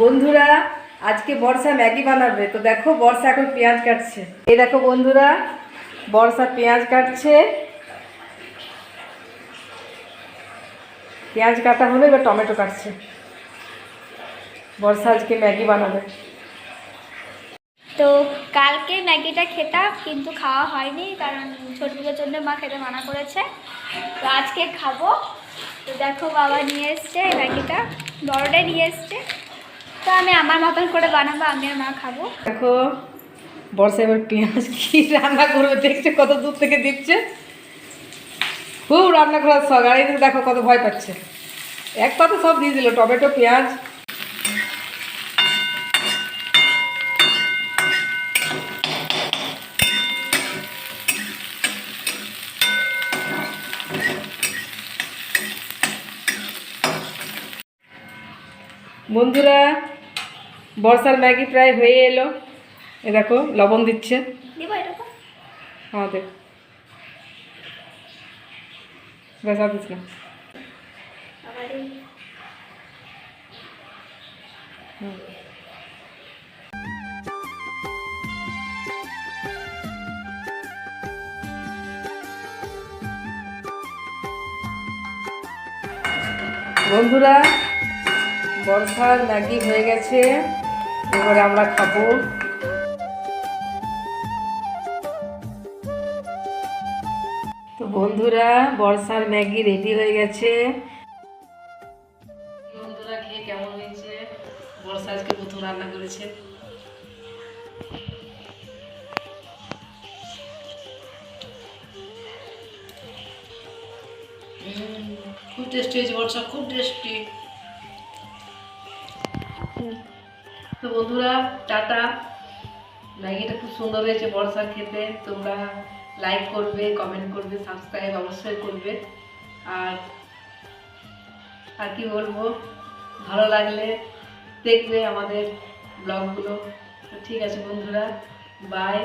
বন্ধুরা, আজকে বর্ষা ম্যাগি বানাবে। তো দেখো, বর্ষা এখন পেঁয়াজ কাটছে। এই দেখো বন্ধুরা, বর্ষা পেঁয়াজ কাটছে। পেঁয়াজ কাটা হলো, এবার টমেটো কাটছে। বর্ষা আজকে ম্যাগি বানাবে। তো কালকে ম্যাগিটা খেতাম, কিন্তু খাওয়া হয়নি, কারণ ছোটদের জন্য মা খেতে মানা করেছে। তো আজকে খাব। তো দেখো বাবা নিয়ে এসছে ম্যাগিটা, বড়টাই নিয়ে এসছে। তো আমি আমার মতন করে বানাবো, আমি আর মা খাব। দেখো বর্ষা এবার পেঁয়াজ কি রান্না করবে, দেখছে কত দূর থেকে দিচ্ছে খুব রান্না করার শখ, আর দেখো কত ভয় পাচ্ছে। এক পাতে সব দিয়ে দিল, টমেটো, পেঁয়াজ বন্ধুরা বর্ষার ম্যাগি প্রায় হয়ে এলো। এ দেখো লবণ দিচ্ছে। দিস না। হুম। বন্ধুরা বর্ষার ম্যাগি হয়ে গেছে। এবারে আমরা খাব। তো বন্ধুরা বর্ষার ম্যাগি রেডি হয়ে গেছে। বন্ধুরা, খেয়ে কেমন হয়েছে? বর্ষা আজকে প্রথম রান্না করেছে। খুব টেস্টি হয়েছে বর্ষা, খুব টেস্টি তো বন্ধুরা, টাটা। ম্যাগিটা খুব সুন্দর হয়েছে, বর্ষা খেতে। তোমরা লাইক করবে কমেন্ট করবে সাবস্ক্রাইব অবশ্যই করবে। আর আর কি বলব? ভালো লাগলে দেখবে আমাদের ব্লগগুলো। ঠিক আছে বন্ধুরা বাই